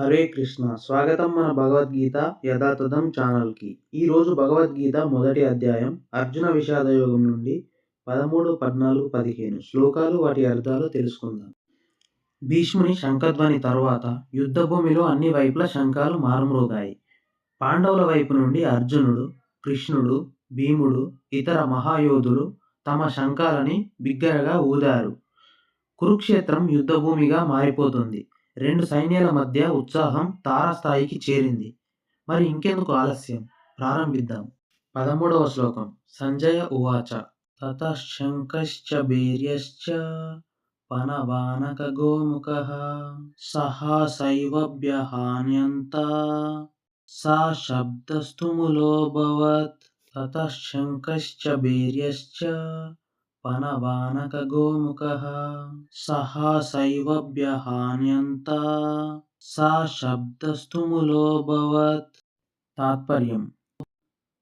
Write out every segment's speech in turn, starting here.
హరే కృష్ణ. స్వాగతం మన భగవద్గీత యథాతథం ఛానల్కి. ఈరోజు భగవద్గీత మొదటి అధ్యాయం అర్జున విషాద యోగం నుండి పదమూడు పద్నాలుగు పదిహేను శ్లోకాలు వాటి అర్థాలు తెలుసుకుందాం. భీష్ముని శంఖధ్వని తరువాత యుద్ధభూమిలో అన్ని వైపుల శంఖాలు మారుమ్రోగాయి. పాండవుల వైపు నుండి అర్జునుడు కృష్ణుడు భీముడు ఇతర మహాయోధులు తమ శంఖాలని బిగ్గరగా ఊదారు. కురుక్షేత్రం యుద్ధభూమిగా మారిపోతుంది. రెండు సైన్యాల మధ్య ఉత్సాహం తారస్థాయికి చేరింది. మరి ఇంకెందుకు ఆలస్యం? ప్రారంభిద్దాం. పదమూడవ శ్లోకం. సంజయ ఉవాచ. తతశంకశ్చ వీర్యశ్చ పనవానక గోముఖ సహాసైవభ్యహాన్యంత సా శబ్దస్తుములోభవత్ తతశంకశ్చ వీర్యశ్చ పనవానకగోముఖः సహాసైవభ్యహాన్యంత సా శబ్దస్తుములోభవత్ తాత్పర్యం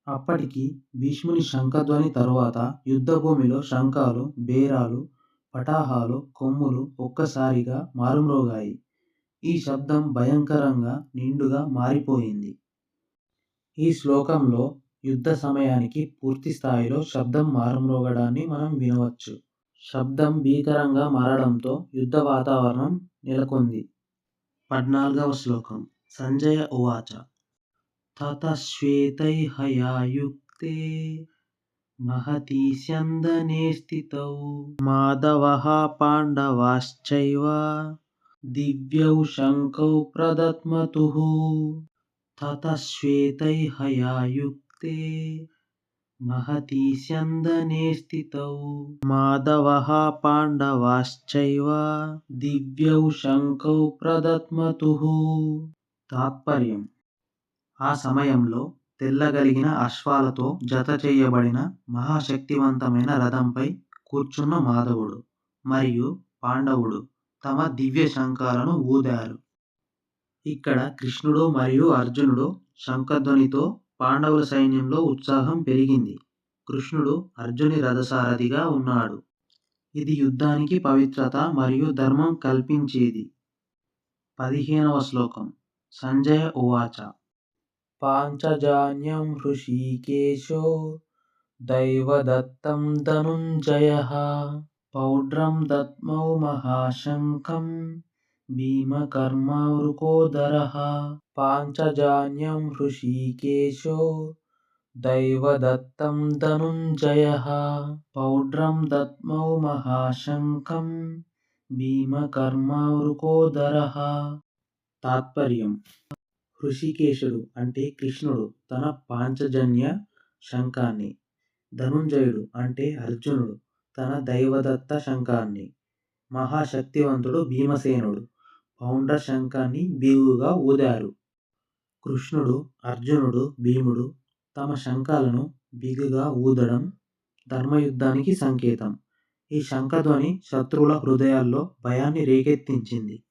అప్పటికి భీష్ముని శంఖధ్వని తరువాత యుద్ధభూమిలో శంఖాలు బేరాలు పటాహాలు కొమ్ములు ఒక్కసారిగా మారుమ్రోగాయి. ఈ శబ్దం భయంకరంగా నిండుగా మారిపోయింది. ఈ శ్లోకంలో యుద్ధ సమయానికి పూర్తి స్థాయిలో శబ్దం మారుమ్రోగడాన్ని మనం వినవచ్చు. శబ్దం భీకరంగా మారడంతో యుద్ధ వాతావరణం నెలకొంది. పద్నాలుగవ శ్లోకం. సంజయ ఉవాచ. తతశ్వేతై హయాయుక్తే మహతి స్యందనే స్థితౌ. మాధవ పాండవాశ్చైవ దివ్యౌ శంకౌ ప్రదత్మతు. తతశ్వేతై హయాయుక్తే महती स्यन्दने स्थितौ माधवः పాండవాశ్చైవ దివ్యౌ శంఖౌ ప్రదత్మతుః తాత్పర్యం ఆ సమయంలో తెల్లగలిగిన అశ్వాలతో జత చేయబడిన మహాశక్తివంతమైన రథంపై కూర్చున్న మాధవుడు మరియు పాండవుడు తమ దివ్య శంఖాలను ఊదారు ఇక్కడ కృష్ణుడు మరియు అర్జునుడు శంఖధ్వనితో పాండవుల సైన్యంలో ఉత్సాహం పెరిగింది. కృష్ణుడు అర్జుని రథసారథిగా ఉన్నాడు. ఇది యుద్ధానికి పవిత్రత మరియు ధర్మం కల్పించేది. పదిహేనవ శ్లోకం. సంజయ ఉవాచ. పాంచజాన్యం హృషీకేశో దైవదత్తం ధనుంజయ పౌడ్రం దత్మౌ మహాశంఖం భీమకర్మవృకోదరः పాంచజాన్యం హృషీకేశో దైవదత్తం ధనుంజయः పౌడ్రం దత్మౌ మహాశంఖం భీమకర్మవృకోదరः తాత్పర్యం హృషికేశుడు అంటే కృష్ణుడు తన పాంచజన్య శంఖాన్ని ధనుంజయుడు అంటే అర్జునుడు తన దైవదత్త శంఖాన్ని మహాశక్తివంతుడు భీమసేనుడు. పౌండ్ర శంఖాన్ని బిగువుగా ఊదారు. కృష్ణుడు అర్జునుడు భీముడు తమ శంఖాలను బిగుగా ఊదడం ధర్మయుద్ధానికి సంకేతం. ఈ శంఖధ్వని శత్రువుల హృదయాల్లో భయాన్ని రేకెత్తించింది.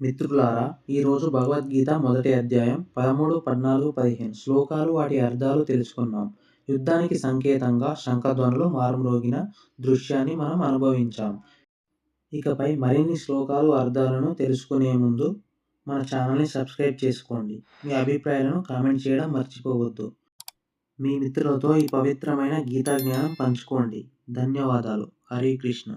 మిత్రులారా ఈరోజు భగవద్గీత మొదటి అధ్యాయం పదమూడు పద్నాలుగు పదిహేను శ్లోకాలు వాటి అర్థాలు తెలుసుకున్నాం. యుద్ధానికి సంకేతంగా శంఖధ్వనులు మారుమ్రోగిన దృశ్యాన్ని మనం అనుభవించాం. ఇకపై మరిన్ని శ్లోకాలు అర్థాలను తెలుసుకునే ముందు మన ఛానల్ని సబ్స్క్రైబ్ చేసుకోండి. మీ అభిప్రాయాలను కామెంట్ చేయడం మర్చిపోవద్దు. మీ మిత్రులతో ఈ పవిత్రమైన గీతా జ్ఞానం పంచుకోండి. ధన్యవాదాలు. హరే కృష్ణ.